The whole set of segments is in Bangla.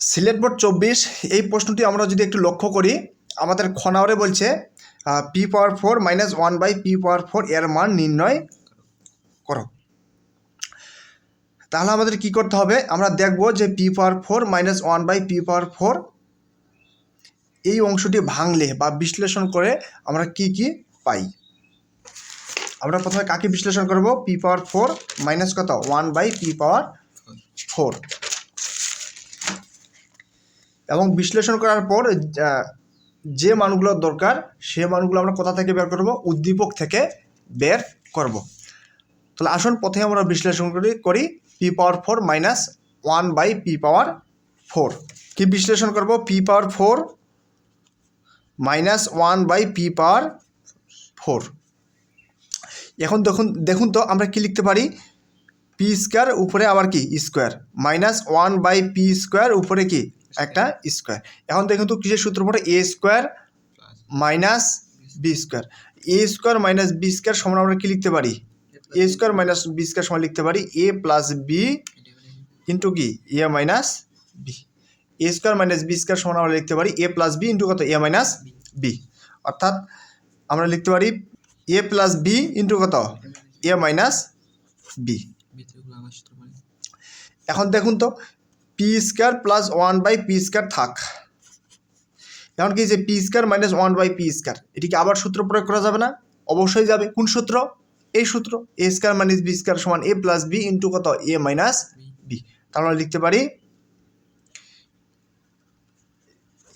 সিলেট বোর্ড চব্বিশ, এই প্রশ্নটি আমরা যদি একটু লক্ষ্য করি, আমাদের খনাওরে বলছে P power four minus one by P power four এর মান নির্ণয় করো। তাহলে আমাদের কি করতে হবে? আমরা দেখব যে P power four minus one by P power four এই অংশটি ভাঙলে বা বিশ্লেষণ করে আমরা কি কি পাই? আমরা প্রথমে কাকে বিশ্লেষণ করব? পি পাওয়ার ফোর মাইনাস কত? One by P power four এবং বিশ্লেষণ করার পর যে মানগুলো দরকার, সে মানগুলো আমরা কোথা থেকে বের করব? উদ্দীপক থেকে বের করব। তাহলে আসুন, প্রথমে আমরা বিশ্লেষণ করি করি P power four minus one by P power four কি বিশ্লেষণ করব? P power four minus one by P power four এখন দেখুন দেখুন তো আমরা কি লিখতে পারি? পি স্কোয়ার উপরে আবার কি? Square minus one by P square উপরে কি? একটা স্কোয়ার এখন দেখুন তো কিসের সূত্র পড়ে A square minus B square A square minus B square সমান আমরা কি লিখতে পারি? A square minus B square সমান লিখতে পারি। এ প্লাস বি ইন্টু কি? A minus B A square minus B square সমান আমরা লিখতে পারি। এ প্লাস বি ইন্টু কত? এ মাইনাস বি অর্থাৎ আমরা লিখতে পারি এ প্লাস বি ইন্টু কত? এ মাইনাস বি এখন দেখুন তো P square plus one by P square থাক। এখন কি যে P square minus one by P square এটি কি আবার সূত্র প্রয়োগ করা যাবে না? অবশ্যই যাবে। কোন সূত্র? এই সূত্র। A square minus B square সমান এ প্লাস বি ইন্টু কত? এ মাইনাস বি তাহলে আমরা লিখতে পারি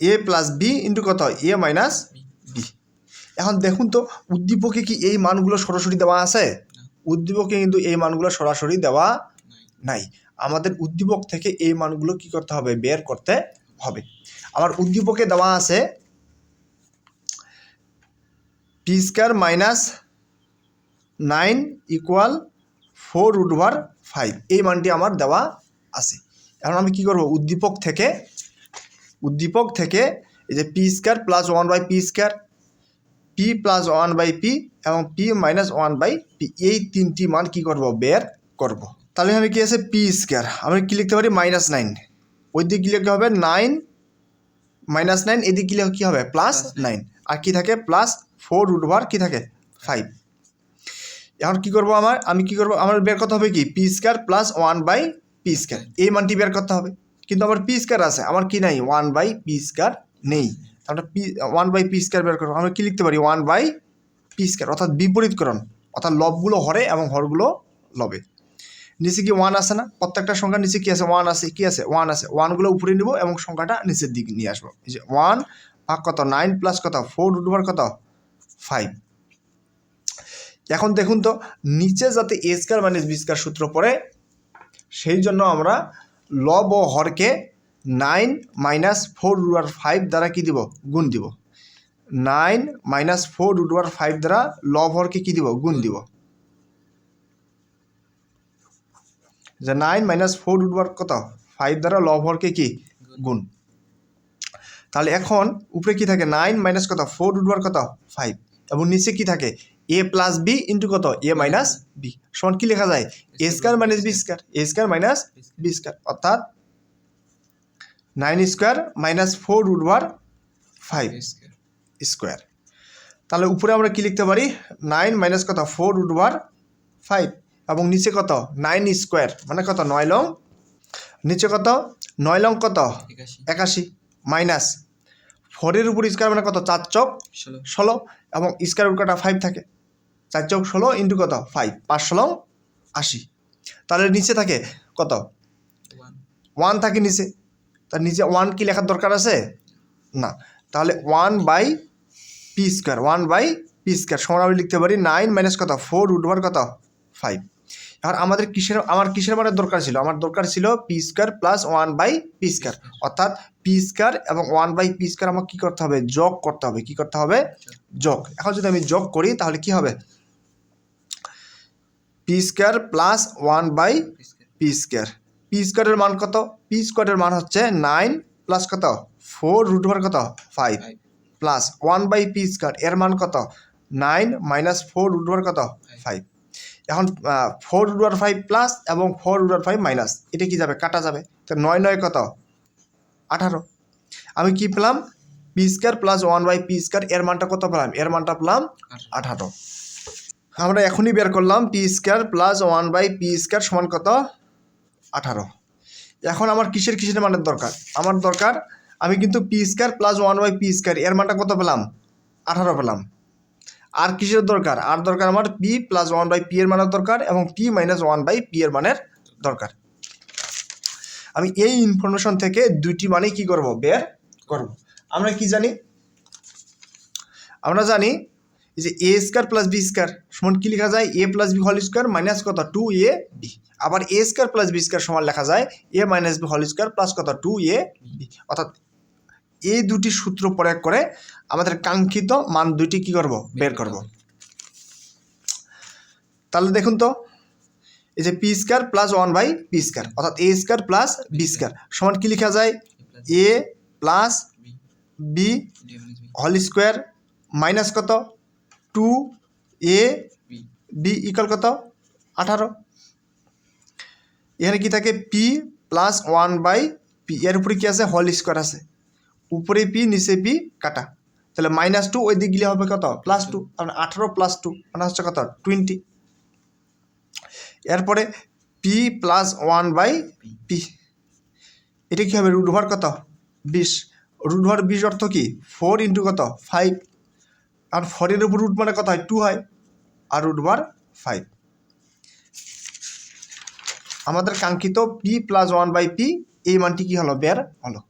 এ প্লাস বি ইন্টু কত? এ মাইনাস বি এখন দেখুন তো উদ্দীপকে কি এই মানগুলো সরাসরি দেওয়া আছে? উদ্দীপকে কিন্তু এই মানগুলো সরাসরি দেওয়া নাই। আমাদের উদ্দীপক থেকে এই মানগুলো কি করতে হবে? বের করতে হবে। আমার উদ্দীপকে দেওয়া আছে P square minus nine equal four root over five. এই মানটি আমার দেওয়া আছে। এখন আমি কি করব? উদ্দীপক থেকে উদ্দীপক থেকে এই যে P square plus one by P square, P plus one by P এবং P minus one by P, এই তিনটি মান কি করব? বের করব। তাহলে আমি কি আছে? পি স্কোয়ার আমি কী লিখতে পারি? মাইনাস নাইন ওই দিক কি লিখতে হবে? নাইন মাইনাস নাইন এদিক কি লিখে- কি হবে? প্লাস নাইন আর কী থাকে? প্লাস ফোর রুট ওভার কি থাকে? ফাইভ এখন কী করব আমার? আমি কী করব? আমার বের করতে হবে কি? P square plus one by P square এই মানটি বের করতে হবে। কিন্তু আমার পি স্কোয়ার আছে। আমার কি নাই? ওয়ান বাই পি স্কোয়ার নেই। আমরা P one by P square বের করব। আমরা কি লিখতে পারি? ওয়ান বাই পি স্কোয়ার অর্থাৎ বিপরীতকরণ। অর্থাৎ লবগুলো হরে এবং হরগুলো লবে। নিচে কি ওয়ান আছে না? প্রত্যেকটা সংখ্যার নিচে কি আছে ওয়ান আছে কি আছে ওয়ান আছে ওয়ানগুলো উপরে নিব এবং সংখ্যাটা নিচের দিকে নিয়ে আসব। এই যে ওয়ান ভাগ কত? নাইন প্লাস কত? ফোর রুট কত? ফাইভ এখন দেখুন তো, নিচে যাতে A square minus B square সূত্র পড়ে, সেই জন্য আমরা লব ও হরকে nine minus four root five দ্বারা কি দিব? গুণ দিব। Nine minus four root five দ্বারা লব হরকে কি দিব? গুণ দিব। যে nine minus four root over কত? ফাইভ দ্বারা লব হরকে কি গুণ। তাহলে এখন উপরে কি থাকে? নাইন মাইনাস কত? ফোর রুট ওভার কত? ফাইভ এবং নিচে কি থাকে? এ প্লাস বি ইন্টু কত? এ মাইনাস বি সমান কি লেখা যায়? A square minus B square A square minus B square অর্থাৎ nine square minus four root over five square তাহলে উপরে আমরা কি লিখতে পারি? নাইন মাইনাস কত? ফোর রুট ওভার ফাইভ এবং নিচে কত? নাইন স্কোয়ার মানে কত? নয় লং। নিচে কত? নয় লং কত? একাশি। মাইনাস ফোরের উপর স্কোয়ার মানে কত? চার চক ষোলো। এবং স্কোয়ার রুট কটা? ফাইভ থাকে। চার চক ষোলো ইন্টু কত? ফাইভ পাঁচ ষোলো আশি। তাহলে নিচে থাকে কত? ওয়ান থাকে নিচে। তার নিচে ওয়ান কি লেখার দরকার আছে? না। তাহলে one by P square one by P square সমান আমি লিখতে পারি। নাইন মাইনাস কত? ফোর রুট ওভার কত? ফাইভ এবার আমাদের কিসের, আমার কিসের মানের দরকার ছিল? আমার দরকার ছিল P square plus one by P square অর্থাৎ পি স্কোয়ার এবং ওয়ান বাই পি স্কোয়ার আমাকে কী করতে হবে? যোগ করতে হবে। কী করতে হবে? যোগ। এখন যদি আমি যোগ করি, তাহলে কি হবে? P square plus one by P square P স্কোয়ারের মান কত? পি স্কোয়ারের মান হচ্ছে নাইন প্লাস কত? ফোর রুট ওভার কত? Five plus one by P square এর মান কত? Nine minus four root over কত? ফাইভ এখন four root over five plus এবং four root over five minus এটা কি যাবে? কাটা যাবে। তো নয় নয় কত? আঠারো। আমি কি পেলাম? P square plus one by P square এর মানটা কত পেলাম? এর মানটা পেলাম আঠারো। আমরা এখনই বের করলাম P square plus one by P square সমান কত? আঠারো। এখন আমার কিসের কিসের মানের দরকার? আমার দরকার আমি কিন্তু P square plus one by P square এর মানটা কত পেলাম? আঠারো পেলাম। আর কিসের দরকার? আর দরকার আমার P plus one by P এর মানের দরকার এবং P minus one by P এর মানের দরকার। আমি এই ইনফরমেশন থেকে দুইটি মানে কি করব? বের করব। আমরা কি জানি? আমরা জানি যে A square plus B square সমান কি লেখা যায়? A plus B whole square minus কত? টু এ বি আবার A square plus B square সমান লেখা যায়? A minus B whole square plus কত? টু এ বি অর্থাৎ এই দুটি সূত্র প্রয়োগ করে আমাদের কাঙ্ক্ষিত মান দুইটি কি করব? বের করব। তাহলে দেখুন তো, এই যে P square plus one by P square অর্থাৎ A square plus B square সমান কি লেখা যায়? A plus B whole square minus কত? টু এ বি ইকাল কত? আঠারো। এখানে কি থাকে? P plus one by P এর উপরে কি আছে? হোল স্কোয়ার আছে। উপরে পি, নিচে পি, কাটা। তাহলে মাইনাস টু ওই দিক গেলে হবে কত? প্লাস টু মানে আঠারো প্লাস টু মানে হচ্ছে কত? টোয়েন্টি এরপরে P plus one by P এটা কী হবে? রুট ওভার কত? বিশ। রুট ওভার বিশ অর্থ কি? ফোর ইন্টু কত? ফাইভ আর ফোরের উপর রুট মানে কত হয়? টু হয়। আর রুট ওভার ফাইভ আমাদের কাঙ্ক্ষিত P plus one by P এই মানটি কী হলো? বের হলো।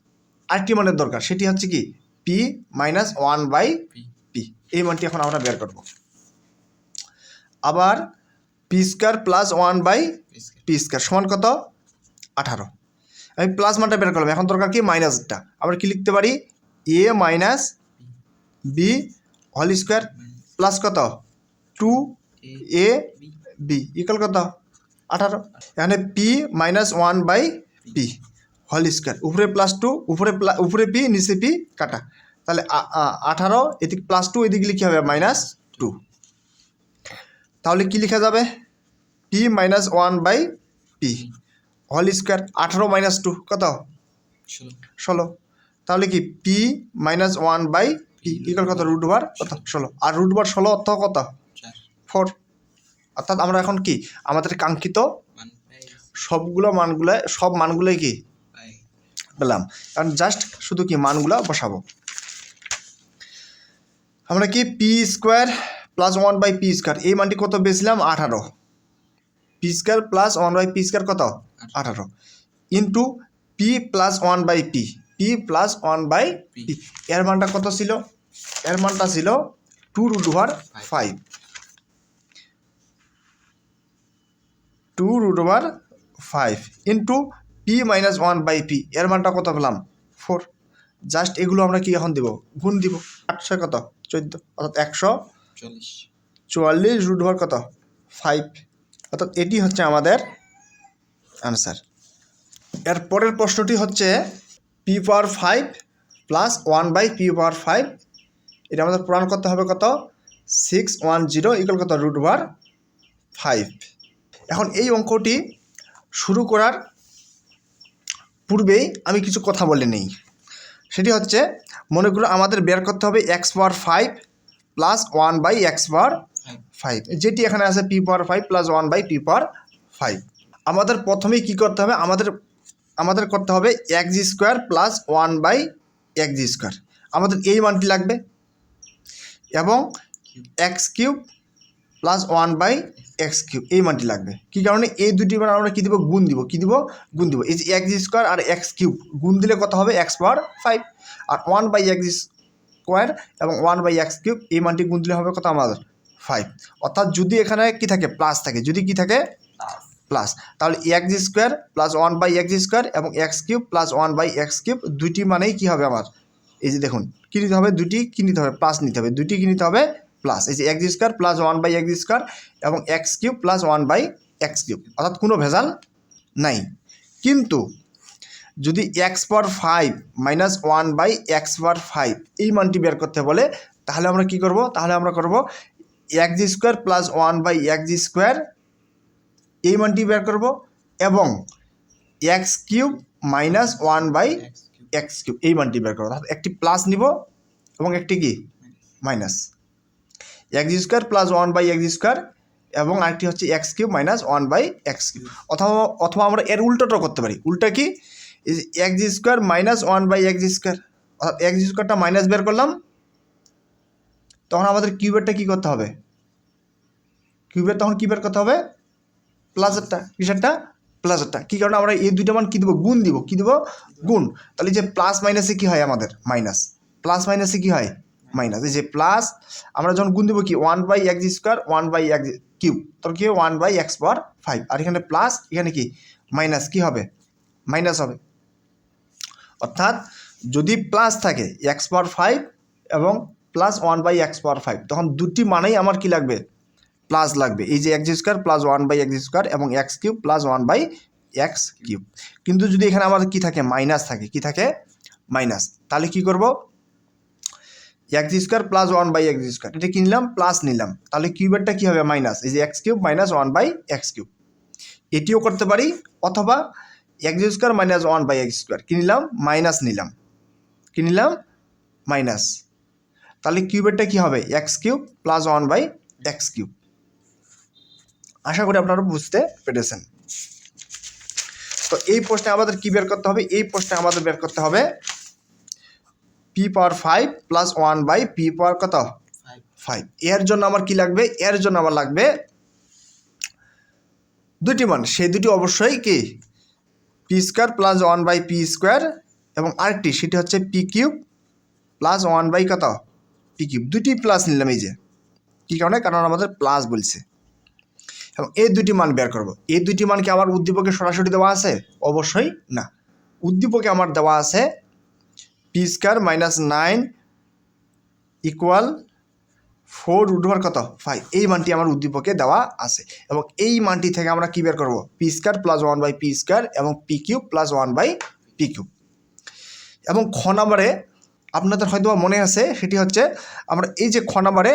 আরেকটি মানের দরকার সেটি হচ্ছে কি? P minus one by P এই মানটি এখন আমরা বের করব। আবার P square plus one by P square সমান কত? আঠারো। আমি প্লাস মানটা বের করলাম এখন দরকার কি? মাইনাসটা আমরা কি লিখতে পারি? A minus B whole square plus কত? টু এ বি ইকাল কত? আঠারো। এখানে P minus one by P whole square উপরে প্লাস টু উপরে উপরে পি নিচে পি কাটা। তাহলে আঠারো এদিকে প্লাস টু এদিকে লিখে হবে মাইনাস টু তাহলে কি লেখা যাবে? P minus one by P whole square আঠারো মাইনাস টু কত? ষোলো। তাহলে কি P minus one by P equal কত? রুট বার কত? ষোলো। আর রুট বার ষোলো অর্থ কত? ফোর অর্থাৎ আমরা এখন কি? আমাদের কাঙ্ক্ষিত সবগুলো মানগুলো সব মানগুলোই কি? পেলাম। কারণ জাস্ট শুধু কি মানগুলো বসাবো। আমরা কি P square plus one by P square এই মানটি কত পেয়েছিলাম আঠারো। P square plus one by P square কত? আঠারো। Into P plus one by P P plus one by P এর মানটা কত ছিল? এর মানটা ছিল two root over five two root over five into P minus one by P এর মানটা কত পেলাম? ফোর জাস্ট এগুলো আমরা কি এখন দিব? গুণ দিব। আটশো কত? চোদ্দ। অর্থাৎ একশো চল্লিশ। চুয়াল্লিশ রুট ওভার কত? ফাইভ অর্থাৎ এটি হচ্ছে আমাদের আনসার এর পরের প্রশ্নটি হচ্ছে P power five plus one by P power five এটা আমাদের প্রমাণ করতে হবে কত? সিক্স ওয়ান জিরো ইকুয়াল কত? রুট ওভার ফাইভ এখন এই অঙ্কটি শুরু করার পূর্বেই আমি কিছু কথা বলে নেই। সেটি হচ্ছে, মনে করো আমাদের বের করতে হবে X power five plus one by X power five যেটি এখানে আছে P power five plus one by P power five আমাদের প্রথমেই কী করতে হবে? আমাদের আমাদের করতে হবে X square plus one by X square আমাদের এই মানটি লাগবে। এবং X cube plus one by X cube এই মানটি লাগবে। কী কারণে? এই দুটি মান আমরা কী দিব? গুণ দিব। কী দিব? গুণ দিব। এই যে এক্স স্কোয়ার আর এক্স কিউব গুণ দিলে কত হবে? এক্স পাওয়ার ফাইভ আর ওয়ান বাই এক্স স্কোয়ার এবং ওয়ান বাই এক্স কিউব এই মানটি গুণ দিলে হবে কত? আমাদের ফাইভ অর্থাৎ যদি এখানে কি থাকে? প্লাস থাকে। যদি কি থাকে? প্লাস তাহলে X square plus one by X square এবং X cube plus one by X cube দুইটি মানেই কী হবে? আমার এই যে দেখুন, কী নিতে হবে? দুটি কী নিতে হবে? প্লাস নিতে হবে। দুটি কী নিতে হবে? প্লাস এই যে X square plus one by X square এবং X cube plus one by X cube অর্থাৎ কোনো ভেজাল নাই। কিন্তু যদি X power five minus one by X power five এই মানটি বের করতে বলে তাহলে আমরা কি করব? তাহলে আমরা করব X square plus one by X square এই মানটি বের করব এবং X cube minus one by X cube এই মানটি বের করব। অর্থাৎ একটি প্লাস নিব এবং একটি কি? Minus X square plus one by X square এবং আরেকটি হচ্ছে X cube minus one by X cube অথবা অথবা আমরা এর উল্টোটাও করতে পারি। উল্টা কি? X square minus one by X square অর্থাৎ এক্স স্কোয়ারটা মাইনাস বের করলাম। তখন আমাদের কিউবেরটা কী করতে হবে? কিউবের তখন কী বের করতে হবে? প্লাসেরটা কিসেরটা প্লাসেরটা কী কারণে আমরা এই দুইটা মান কী দেবো? গুণ দিব। কী দেবো? গুণ। তাহলে যে প্লাস মাইনাসে কী হয় আমাদের? মাইনাস প্লাস মাইনাসে কী হয়? মাইনাস। এই যে প্লাস আমরা যখন গুণ দিব কি? One by X square one by X cube তখন কি? One by X power five আর এখানে প্লাস এখানে কি? মাইনাস কি হবে? মাইনাস হবে। অর্থাৎ যদি প্লাস থাকে এক্স পাওয়ার ফাইভ এবং plus one by X power five তখন দুটি মানেই আমার কি লাগবে? প্লাস লাগবে। এই যে X square plus one by X square এবং X cube plus one by X cube কিন্তু যদি এখানে আমাদের কি থাকে? মাইনাস থাকে। কি থাকে? মাইনাস তাহলে কি করব? X square plus one by X square এটা কি নিলাম। প্লাস নিলাম তাহলে কিউবেরটা কী হবে? মাইনাস এই যে X cube minus one by X cube এটিও করতে পারি, অথবা X square minus one by X square কী নিলাম। মাইনাস নিলাম কী নিলাম মাইনাস তাহলে কিউবেরটা কী হবে? X cube plus one by X cube আশা করি আপনারা বুঝতে পেরেছেন। তো এই প্রশ্নে আমাদের কি বের করতে হবে? এই প্রশ্নে আমাদের বের করতে হবে P power five plus one by P power কত? ফাইভ। এর জন্য আমার কি লাগবে? এর জন্য আমার লাগবে দুটি মান। সেই দুটি অবশ্যই কি? P square plus one by P square এবং আরেকটি সেটি হচ্ছে P cube plus one by কত? P cube. দুটি প্লাস নিলাম এই যে। কী কারণে? কারণ আমাদের প্লাস বলছে। এবং এই দুটি মান বের করব। এই দুটি মান কি আমার উদ্দীপকে সরাসরি দেওয়া আছে? অবশ্যই না। উদ্দীপকে আমার দেওয়া আছে P square minus nine equal four root over কত? ফাইভ এই মানটি আমার উদ্দীপকে দেওয়া আছে। এবং এই মানটি থেকে আমরা কী বের করব? P square plus one by P square এবং P cube plus one by P cube এবং খ নাম্বারে আপনাদের হয়তো বা মনে আছে সেটি হচ্ছে আমরা এই যে খ নাম্বারে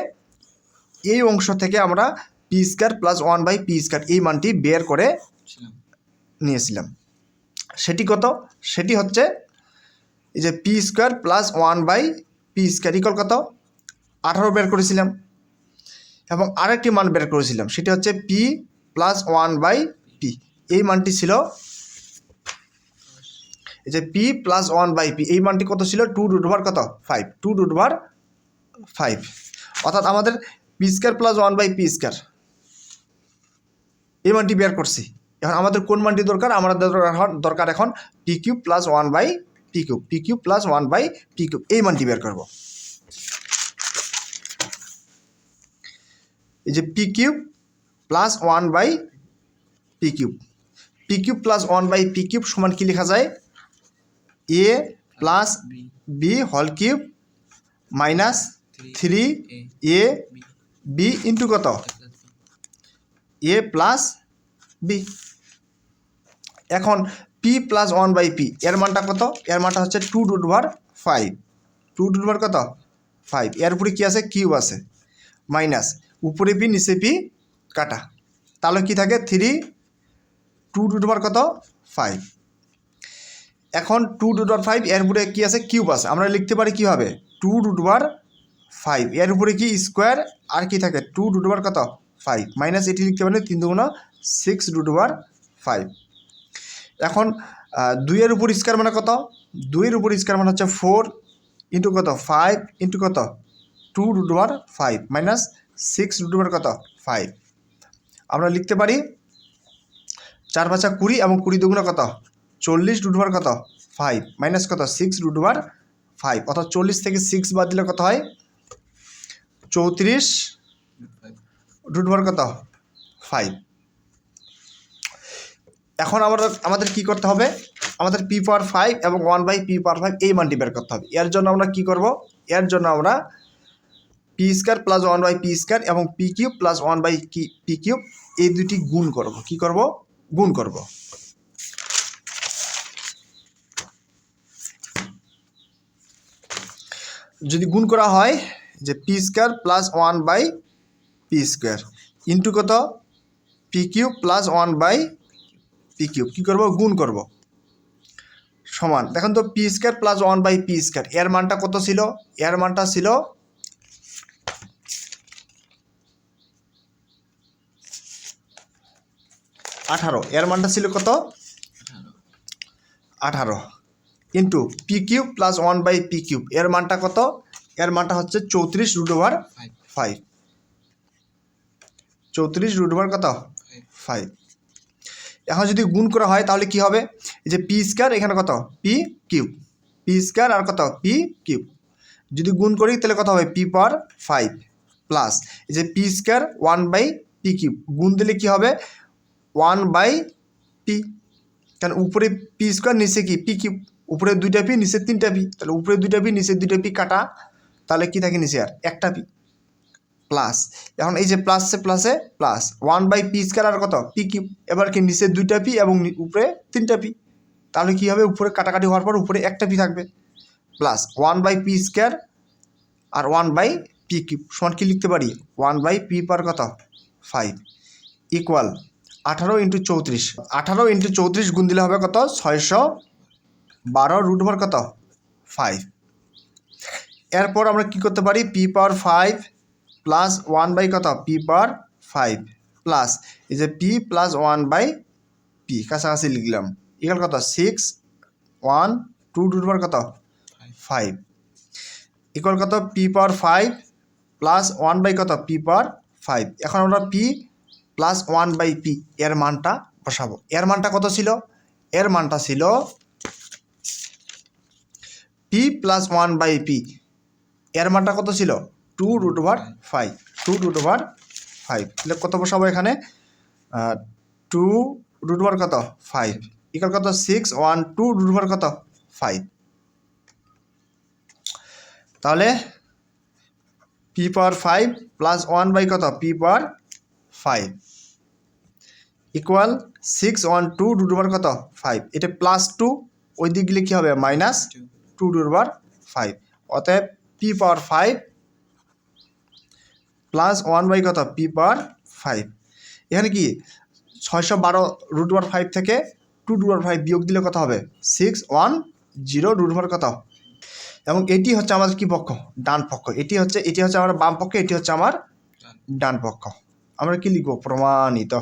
এই অংশ থেকে আমরা p square plus one by p square এই মানটি বের করে নিয়েছিলাম। সেটি কত? সেটি হচ্ছে এই যে p square plus one by p square equal কত? আঠারো বের করেছিলাম। এবং আরেকটি মান বের করেছিলাম, সেটি হচ্ছে p plus one by p. এই মানটি ছিল এই যে p plus one by p. এই মানটি কত ছিল? টু রুট ওভার কত? Five. Two root over five. অর্থাৎ আমাদের p square plus one by p square. এই মানটি বের করছি। এখন আমাদের কোন মানটি দরকার? আমাদের দরকার এখন- দরকার এখন p cube plus one by p cube p cube plus one by p cube এই মানটি বের করব। এই যে p cube plus one by p cube p cube plus one by p cube সমান কি লেখা যায়? এ প্লাস বি হল cube minus three a b into কত? এ প্লাস বি এখন p plus one by p এর মানটা কত? এর মানটা হচ্ছে two root over five two root over কত? ফাইভ এর উপরে কী আছে? কিউব আছে। মাইনাস উপরে পি নিচে পি কাটা। তাহলে কি থাকে? থ্রি টু রুট ওভার কত? ফাইভ এখন টু রুট ওভার ফাইভ এর উপরে কী আছে? কিউব আছে। আমরা লিখতে পারি কীভাবে? টু রুট ওভার ফাইভ এর উপরে কি? স্কোয়ার আর কি থাকে? টু রুট ওভার কত? ফাইভ মাইনাস এটি লিখতে পারি তিন দুগুণ সিক্স রুট ওভার ফাইভ এখন দুইয়ের উপর স্কোয়ার মানে কত? দুইয়ের উপর স্কোয়ার মানে হচ্ছে ফোর ইন্টু কত? ফাইভ ইন্টু কত? Two root over five minus six root over কত? ফাইভ। আমরা লিখতে পারি চার পাঁচা কুড়ি এবং কুড়ি দুগুণ কত? চল্লিশ রুট ওভার কত? ফাইভ মাইনাস কত? Six root over five. অর্থাৎ চল্লিশ থেকে সিক্স বাদ দিলে কত হয়? চৌত্রিশ রুট ওভার কত? ফাইভ। এখন আমাদের আমাদের কি করতে হবে? আমাদের পি পাওয়ার ফাইভ এবং one by p power five এই মানটি বের করতে হবে। এর জন্য আমরা কি করব? এর জন্য আমরা p square plus one by p square এবং p cube plus one by p cube এই দুটি গুণ করব। কি করব? গুণ করব। যদি গুণ করা হয় যে p square plus one by p square into কত? P cube plus one by p cube কী করব? গুণ করব। সমান। দেখেন তো p square plus one by p square এর মানটা কত ছিল? এর মানটা ছিল আঠারো। এর মানটা ছিল কত? আঠারো। Into p cube plus one by p cube এর মানটা কত? এর মানটা হচ্ছে চৌত্রিশ রুট ওভার ফাইভ ফাইভ চৌত্রিশ রুট ওভার কত? ফাইভ এখন যদি গুণ করা হয়, তাহলে কি হবে? এই যে পি স্কোয়ার, এখানে কত? P cube. পি স্কোয়ার আর কত? P cube. যদি গুণ করি, তাহলে কত হবে? P power five plus. এই যে p square one by p cube. গুণ দিলে কি হবে? One by p. কারণ উপরে পি স্কোয়ার, নিচে কি? P cube. উপরে দুইটা পি, নিচে তিনটা পি। তাহলে উপরে দুইটা পি, নিচে দুইটা পি কাটা। তাহলে কি থাকে নিচে আর? একটা পি। প্লাস এখন এই যে প্লাসে প্লাসে plus one by p square আর কত? পি কিউব এবার কি নিচে দুইটা পি এবং উপরে তিনটা পি তাহলে কি হবে? উপরে কাটাকাটি হওয়ার পর উপরে একটা পি থাকবে। Plus one by p square R one by P cube সমান কি লিখতে পারি? ওয়ান বাই পি পার কত? ফাইভ ইকুয়াল আঠারো ইন্টু চৌত্রিশ। আঠারো ইন্টু চৌত্রিশ গুণ দিলে হবে কত? ছয়শো বারো রুট ওভার কত? ফাইভ এরপর আমরা কি করতে পারি? P power five plus one by কত? পি পাওয়ার ফাইভ প্লাস এই যে p plus one by p কাছাকাছি লিখলাম। ইকাল কত? Six one two root over কত? ফাইভ ইকুয়াল কত? P power five plus one by কত? পি পাওয়ার ফাইভ এখন আমরা p plus one by p এর মানটা বসাবো। এর মানটা কত ছিল? এর মানটা ছিল p plus one by p এর মানটা কত ছিল? Two root over five two root over five তাহলে কত বসাবো এখানে? টু রুট ওভার কত? ফাইভ ইকাল কত? Six one two root over কত? ফাইভ তাহলে p power five plus one by কত? P power five equal six one two root over কত? ফাইভ এটা প্লাস টু ওই দিক গেলে কী হবে? Minus two root over five অতএব p power five plus one by কত? P power five. এখানে কি? ছয়শো বারো রুট ওয়ার ফাইভ থেকে টু রুট ওয়ার ফাইভ বিয়োগ দিলে কত হবে? Six one zero root over কত? এবং এটি হচ্ছে আমাদের কি পক্ষ? ডান পক্ষ। এটি হচ্ছে এটি হচ্ছে আমার বাম পক্ষ এটি হচ্ছে আমার ডান পক্ষ। আমরা কি লিখব? প্রমাণিত।